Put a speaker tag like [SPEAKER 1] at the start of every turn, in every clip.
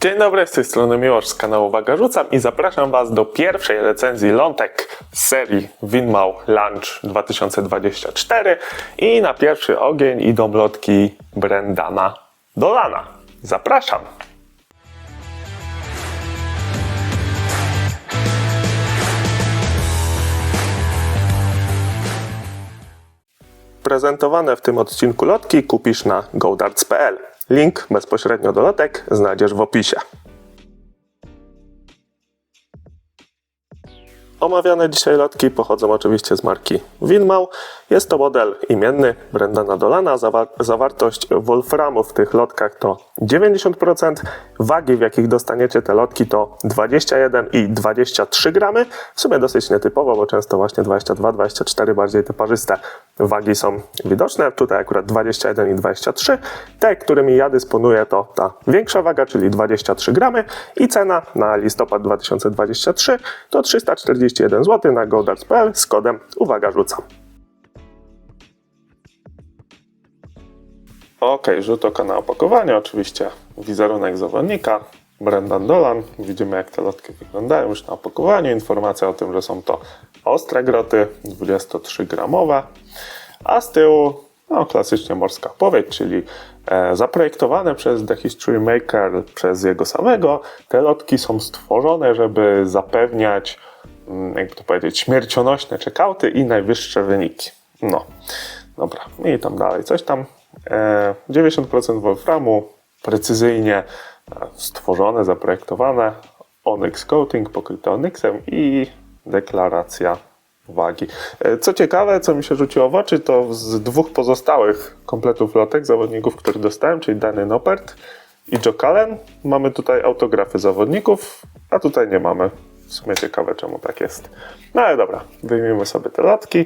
[SPEAKER 1] Dzień dobry, z tej strony Miłosz z kanału Waga Rzucam i zapraszam Was do pierwszej recenzji Lątek z serii Winmał Lunch 2024 i na pierwszy ogień idą lotki Brendana Dolana. Zapraszam! Prezentowane w tym odcinku lotki kupisz na godarts.pl. Link bezpośrednio do lotek znajdziesz w opisie. Omawiane dzisiaj lotki pochodzą oczywiście z marki Winmał. Jest to model imienny Brendana Dolana. Zawa- zawartość wolframu w tych lotkach to 90%. Wagi, w jakich dostaniecie te lotki to 21 i 23 gramy. W sumie dosyć nietypowo, bo często właśnie 22-24 bardziej te parzyste wagi są widoczne. Tutaj akurat 21 i 23. Te, którymi ja dysponuję to ta większa waga, czyli 23 gramy i cena na listopad 2023 to 341 zł na godarts.pl z kodem uwaga rzucam. Ok, rzut oka na opakowanie, oczywiście wizerunek zawodnika, Brendan Dolan. Widzimy jak te lotki wyglądają już na opakowaniu. Informacja o tym, że są to ostre groty, 23-gramowe, a z tyłu no, klasycznie morska powiedź, czyli e, zaprojektowane przez The History Maker, przez jego samego. Te lotki są stworzone, żeby zapewniać, jakby to powiedzieć, śmiercionośne checkouty i najwyższe wyniki. No, dobra, i tam dalej, coś tam. E, 90% wolframu, precyzyjnie e, stworzone, zaprojektowane, Onyx Coating pokryte onyxem i deklaracja wagi. E, Co ciekawe, co mi się rzuciło w oczy, to z dwóch pozostałych kompletów lotek zawodników, które dostałem, czyli Danny Noppert i Joe Cullen, mamy tutaj autografy zawodników, a tutaj nie mamy. W sumie ciekawe, czemu tak jest. No ale dobra, wyjmijmy sobie te lotki.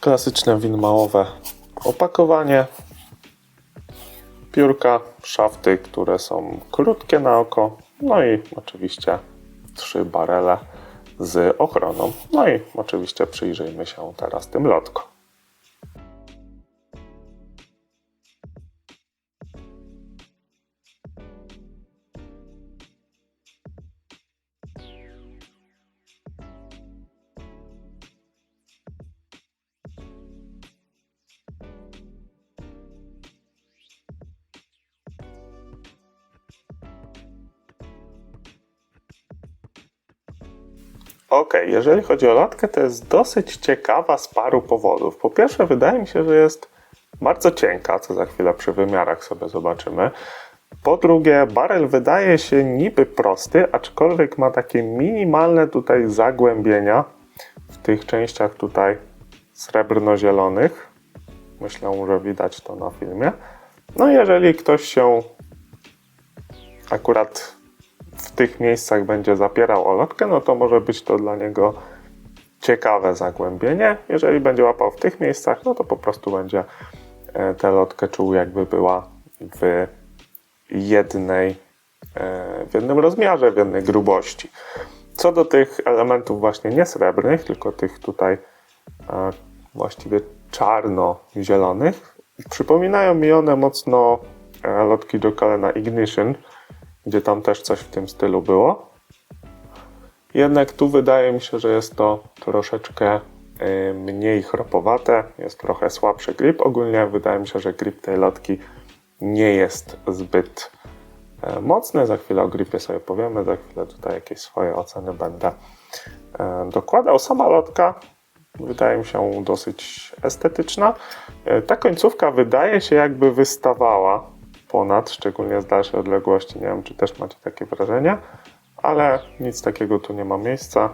[SPEAKER 1] Klasyczne winmałowe opakowanie. Piórka, szafty, które są krótkie na oko. No i oczywiście trzy barele z ochroną. No i oczywiście przyjrzyjmy się teraz tym lotkom. Ok, jeżeli chodzi o latkę, to jest dosyć ciekawa z paru powodów. Po pierwsze, wydaje mi się, że jest bardzo cienka, co za chwilę przy wymiarach sobie zobaczymy. Po drugie, barel wydaje się niby prosty, aczkolwiek ma takie minimalne tutaj zagłębienia w tych częściach tutaj srebrno-zielonych. Myślę, że widać to na filmie. No jeżeli ktoś się akurat w tych miejscach będzie zapierał o lotkę, no to może być to dla niego ciekawe zagłębienie. Jeżeli będzie łapał w tych miejscach, no to po prostu będzie e, tę lotkę czuł jakby była w jednej, e, w jednym rozmiarze, w jednej grubości. Co do tych elementów właśnie nie srebrnych, tylko tych tutaj e, właściwie czarno-zielonych, przypominają mi one mocno lotki Jokalena Ignition, gdzie tam też coś w tym stylu było. Jednak tu wydaje mi się, że jest to troszeczkę y, mniej chropowate, jest trochę słabszy grip. Ogólnie wydaje mi się, że grip tej lotki nie jest zbyt e, mocny. Za chwilę o gripie sobie powiemy, za chwilę tutaj jakieś swoje oceny będę e, dokładał. Sama lotka wydaje mi się dosyć estetyczna. E, Ta końcówka wydaje się jakby wystawała ponad, szczególnie z dalszej odległości. Nie wiem, czy też macie takie wrażenie, ale nic takiego tu nie ma miejsca.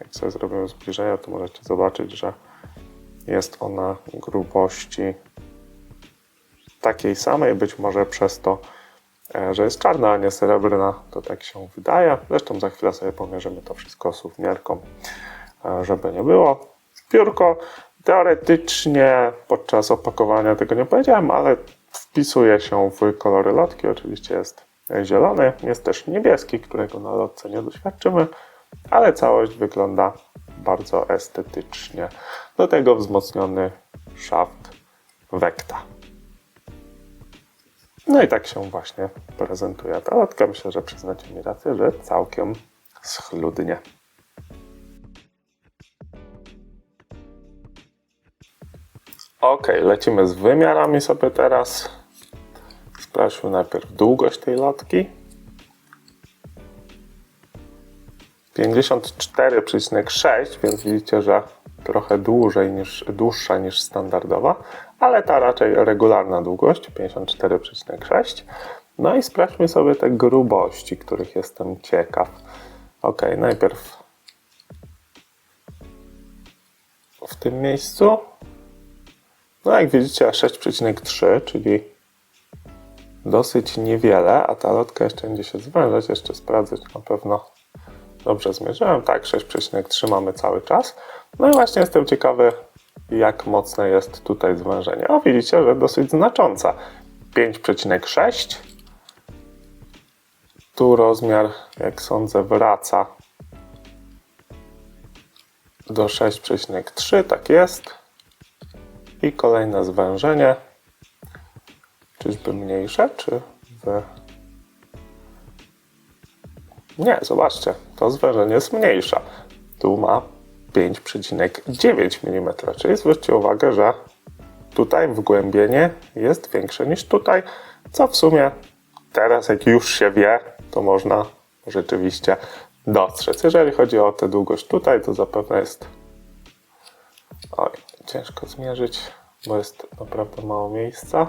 [SPEAKER 1] Jak sobie zrobimy zbliżenia, to możecie zobaczyć, że jest ona grubości takiej samej, być może przez to, e, że jest czarna, a nie srebrna, to tak się wydaje. Zresztą za chwilę sobie pomierzymy to wszystko suwmierką, e, żeby nie było. Piórko teoretycznie podczas opakowania tego nie powiedziałem, ale wpisuje się w kolory lotki. Oczywiście jest zielony, jest też niebieski, którego na lotce nie doświadczymy, ale całość wygląda bardzo estetycznie. Do tego wzmocniony szaft Vecta. No i tak się właśnie prezentuje ta lotka. Myślę, że przyznacie mi rację, że całkiem schludnie. Ok, lecimy z wymiarami sobie teraz. Sprawdźmy najpierw długość tej lotki. 54,6, więc widzicie, że trochę dłużej niż, dłuższa niż standardowa, ale ta raczej regularna długość 54,6. No i sprawdźmy sobie te grubości, których jestem ciekaw. Ok, najpierw w tym miejscu. No jak widzicie 6,3, czyli dosyć niewiele, a ta lotka jeszcze będzie się zwężać. Jeszcze sprawdzę, czy na pewno dobrze zmierzyłem. Tak, 6,3 mamy cały czas. No i właśnie jestem ciekawy, jak mocne jest tutaj zwężenie. O, widzicie, że dosyć znacząca. 5,6. Tu rozmiar, jak sądzę, wraca do 6,3, tak jest. I kolejne zwężenie. Czyżby mniejsze, czy w... Nie, zobaczcie, to zwężenie jest mniejsze. Tu ma 5,9 mm, czyli zwróćcie uwagę, że tutaj wgłębienie jest większe niż tutaj, co w sumie teraz jak już się wie, to można rzeczywiście dostrzec. Jeżeli chodzi o tę długość tutaj, to zapewne jest oj, ciężko zmierzyć, bo jest naprawdę mało miejsca,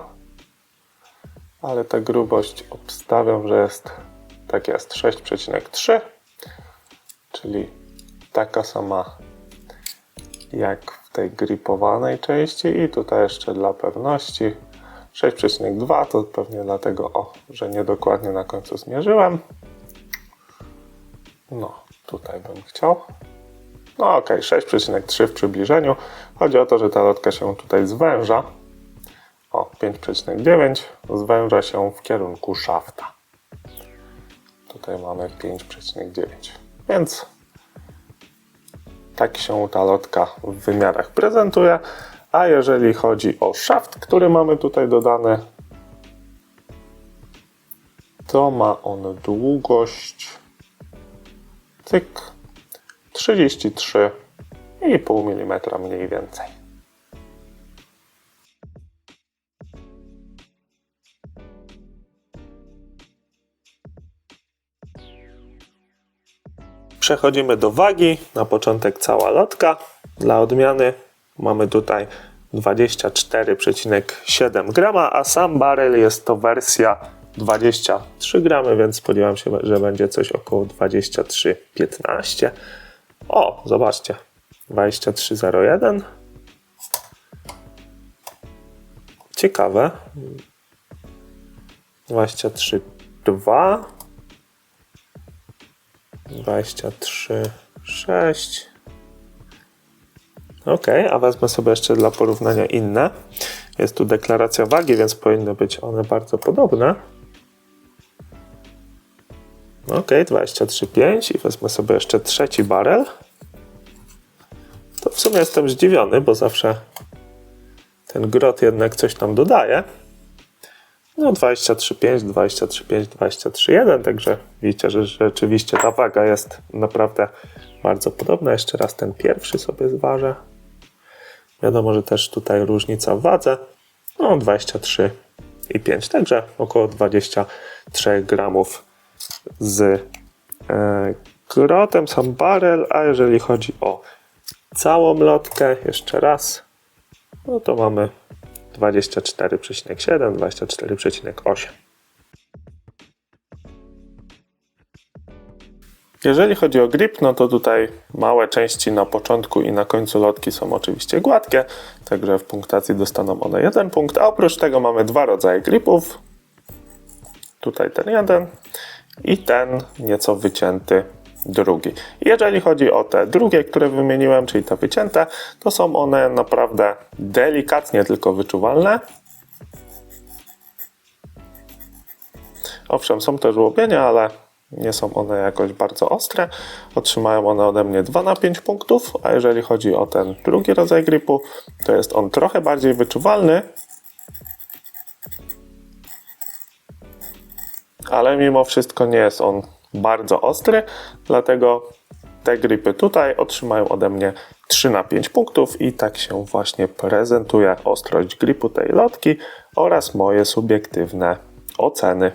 [SPEAKER 1] ale ta grubość obstawiam, że jest tak jest 6,3, czyli taka sama jak w tej gripowanej części i tutaj jeszcze dla pewności 6,2 to pewnie dlatego, o, że niedokładnie na końcu zmierzyłem. No, tutaj bym chciał. No ok, 6,3 w przybliżeniu. Chodzi o to, że ta lotka się tutaj zwęża. O, 5,9 zwęża się w kierunku szafta. Tutaj mamy 5,9. Więc tak się ta lotka w wymiarach prezentuje. A jeżeli chodzi o szaft, który mamy tutaj dodany, to ma on długość cyk 33,5 mm mniej więcej. Przechodzimy do wagi. Na początek cała lotka. Dla odmiany mamy tutaj 24,7 grama, a sam barel jest to wersja 23 gramy, więc spodziewam się, że będzie coś około 23,15. O, zobaczcie, 23,01. Ciekawe. 23,2. 23,6. Ok, a wezmę sobie jeszcze dla porównania inne. Jest tu deklaracja wagi, więc powinny być one bardzo podobne. Ok, 23,5 i wezmę sobie jeszcze trzeci barel. To w sumie jestem zdziwiony, bo zawsze ten grot jednak coś tam dodaje. No 23,5, 23,5, 23,1, także widzicie, że rzeczywiście ta waga jest naprawdę bardzo podobna. Jeszcze raz ten pierwszy sobie zważę. Wiadomo, że też tutaj różnica w wadze. No 23,5, także około 23 gramów z e, grotem, sam barel, a jeżeli chodzi o całą lotkę, jeszcze raz, no to mamy 24,7, 24,8. Jeżeli chodzi o grip, no to tutaj małe części na początku i na końcu lotki są oczywiście gładkie, także w punktacji dostaną one jeden punkt, a oprócz tego mamy dwa rodzaje gripów. Tutaj ten jeden i ten nieco wycięty drugi. Jeżeli chodzi o te drugie, które wymieniłem, czyli te wycięte, to są one naprawdę delikatnie tylko wyczuwalne. Owszem, są też łobienia, ale Nie są one jakoś bardzo ostre. Otrzymają one ode mnie 2 na 5 punktów, a jeżeli chodzi o ten drugi rodzaj gripu, to jest on trochę bardziej wyczuwalny, ale mimo wszystko nie jest on bardzo ostry, dlatego te gripy tutaj otrzymają ode mnie 3 na 5 punktów i tak się właśnie prezentuje ostrość gripu tej lotki oraz moje subiektywne oceny.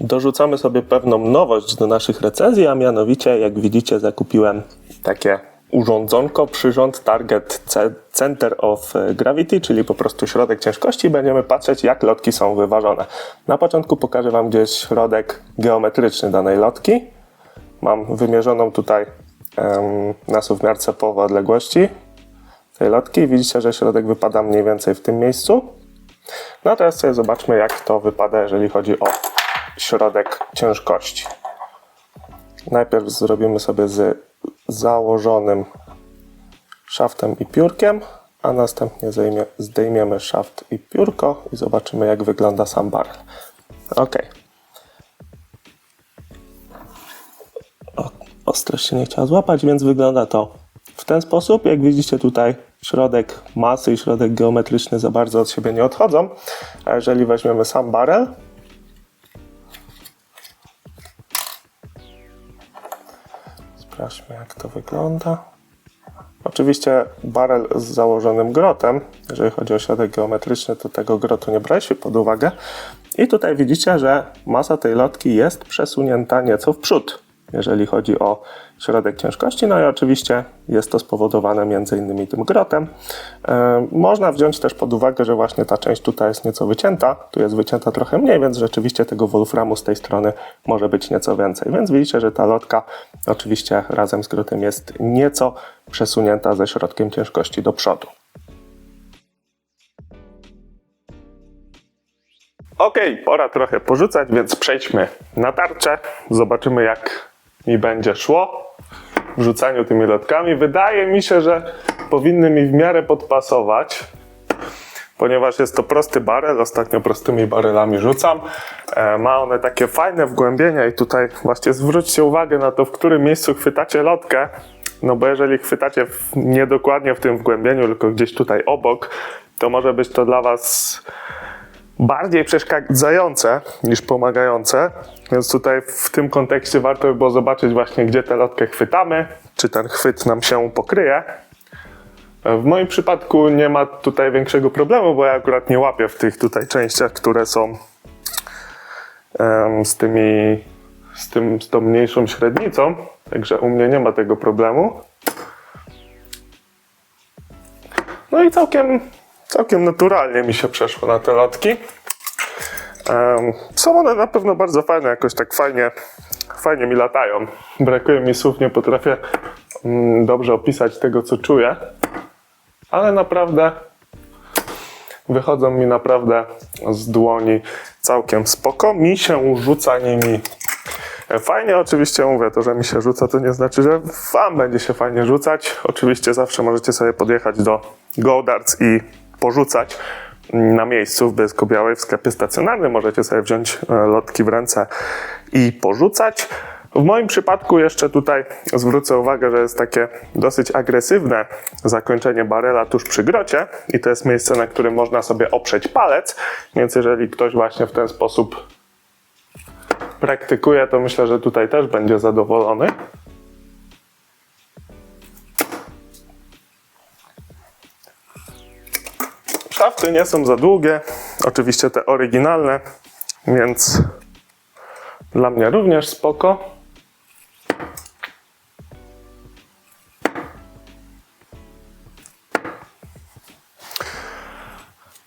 [SPEAKER 1] Dorzucamy sobie pewną nowość do naszych recenzji, a mianowicie, jak widzicie, zakupiłem takie urządzonko, przyrząd Target Center of Gravity, czyli po prostu środek ciężkości. Będziemy patrzeć, jak lotki są wyważone. Na początku pokażę Wam, gdzie jest środek geometryczny danej lotki. Mam wymierzoną tutaj um, na suwmiarce połowę odległości tej lotki. Widzicie, że środek wypada mniej więcej w tym miejscu. No a teraz sobie zobaczmy, jak to wypada, jeżeli chodzi o środek ciężkości. Najpierw zrobimy sobie z założonym szaftem i piórkiem, a następnie zejmie, zdejmiemy szaft i piórko i zobaczymy jak wygląda sam barrel. Ok. O, ostrość się nie chciała złapać, więc wygląda to w ten sposób. Jak widzicie tutaj środek masy i środek geometryczny za bardzo od siebie nie odchodzą. A jeżeli weźmiemy sam barrel, Sprawdźmy, jak to wygląda. Oczywiście barel z założonym grotem, jeżeli chodzi o środek geometryczny, to tego grotu nie braliśmy pod uwagę. I tutaj widzicie, że masa tej lotki jest przesunięta nieco w przód, jeżeli chodzi o środek ciężkości. No i oczywiście jest to spowodowane między innymi tym grotem. E, można wziąć też pod uwagę, że właśnie ta część tutaj jest nieco wycięta, tu jest wycięta trochę mniej, więc rzeczywiście tego wolframu z tej strony może być nieco więcej. Więc widzicie, że ta lotka oczywiście razem z grotem jest nieco przesunięta ze środkiem ciężkości do przodu. Ok, pora trochę porzucać, więc przejdźmy na tarczę. Zobaczymy, jak mi będzie szło w rzucaniu tymi lotkami. Wydaje mi się, że powinny mi w miarę podpasować, ponieważ jest to prosty barel. Ostatnio prostymi barelami rzucam. E, ma one takie fajne wgłębienia i tutaj właśnie zwróćcie uwagę na to, w którym miejscu chwytacie lotkę. No bo jeżeli chwytacie nie dokładnie w tym wgłębieniu, tylko gdzieś tutaj obok, to może być to dla Was bardziej przeszkadzające niż pomagające, więc tutaj w tym kontekście warto by było zobaczyć właśnie, gdzie tę lotkę chwytamy, czy ten chwyt nam się pokryje. W moim przypadku nie ma tutaj większego problemu, bo ja akurat nie łapię w tych tutaj częściach, które są em, z tymi, z, tym, z tą mniejszą średnicą, także u mnie nie ma tego problemu. No i całkiem, całkiem naturalnie mi się przeszło na te lotki. Są one na pewno bardzo fajne, jakoś tak fajnie, fajnie mi latają. Brakuje mi słów, nie potrafię mm, dobrze opisać tego, co czuję, ale naprawdę wychodzą mi naprawdę z dłoni całkiem spoko. Mi się rzuca nimi fajnie. Oczywiście mówię, to, że mi się rzuca, to nie znaczy, że wam będzie się fajnie rzucać. Oczywiście zawsze możecie sobie podjechać do GoDarts i porzucać na miejscu w Bielsko-Białej w sklepie stacjonarnym. Możecie sobie wziąć e, lotki w ręce i porzucać. W moim przypadku jeszcze tutaj zwrócę uwagę, że jest takie dosyć agresywne zakończenie barela tuż przy grocie i to jest miejsce, na którym można sobie oprzeć palec, więc jeżeli ktoś właśnie w ten sposób praktykuje, to myślę, że tutaj też będzie zadowolony. Nie są za długie, oczywiście te oryginalne, więc dla mnie również spoko.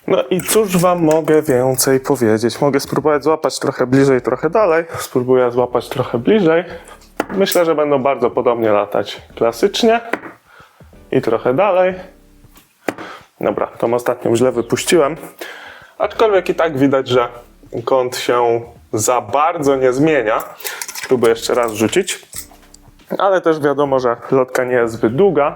[SPEAKER 1] No i cóż wam mogę więcej powiedzieć? Mogę spróbować złapać trochę bliżej, trochę dalej. Spróbuję złapać trochę bliżej. Myślę, że będą bardzo podobnie latać klasycznie i trochę dalej. Dobra, tą ostatnią źle wypuściłem. Aczkolwiek i tak widać, że kąt się za bardzo nie zmienia. Spróbuję jeszcze raz rzucić. Ale też wiadomo, że lotka nie jest zbyt długa.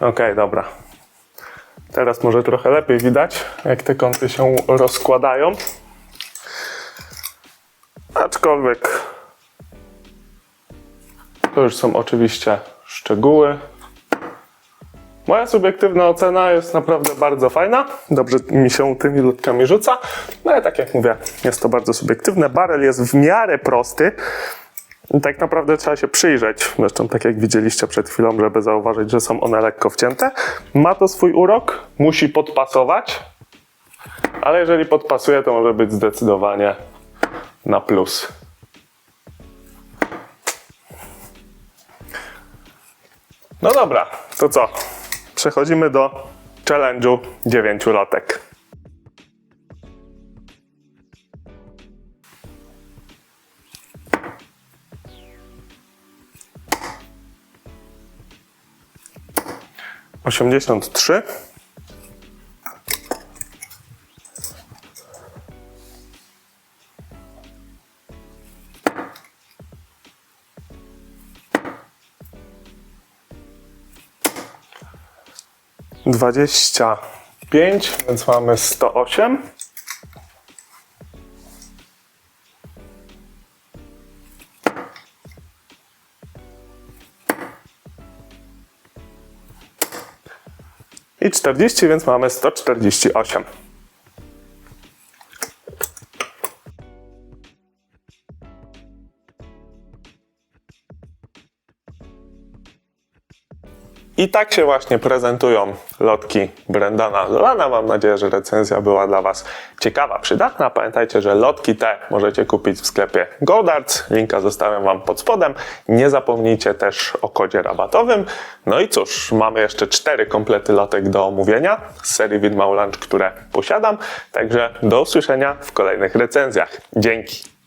[SPEAKER 1] Ok, dobra. Teraz może trochę lepiej widać, jak te kąty się rozkładają. Aczkolwiek to już są oczywiście szczegóły. Moja subiektywna ocena jest naprawdę bardzo fajna. Dobrze mi się tymi lotkami rzuca. No ale tak jak mówię, jest to bardzo subiektywne. Barel jest w miarę prosty. Tak naprawdę trzeba się przyjrzeć. Zresztą tak jak widzieliście przed chwilą, żeby zauważyć, że są one lekko wcięte. Ma to swój urok, musi podpasować. Ale jeżeli podpasuje, to może być zdecydowanie na plus. No dobra, to co? Przechodzimy do challenge'u 9 lotek. Osiemdziesiąt trzy. Dwadzieścia pięć, więc mamy sto osiem. I 40, więc mamy 148. I tak się właśnie prezentują lotki Brendana Lolana. Mam nadzieję, że recenzja była dla Was ciekawa, przydatna. Pamiętajcie, że lotki te możecie kupić w sklepie Godarts. Linka zostawiam Wam pod spodem. Nie zapomnijcie też o kodzie rabatowym. No i cóż, mamy jeszcze cztery komplety lotek do omówienia z serii Widmał Lunch, które posiadam. Także do usłyszenia w kolejnych recenzjach. Dzięki!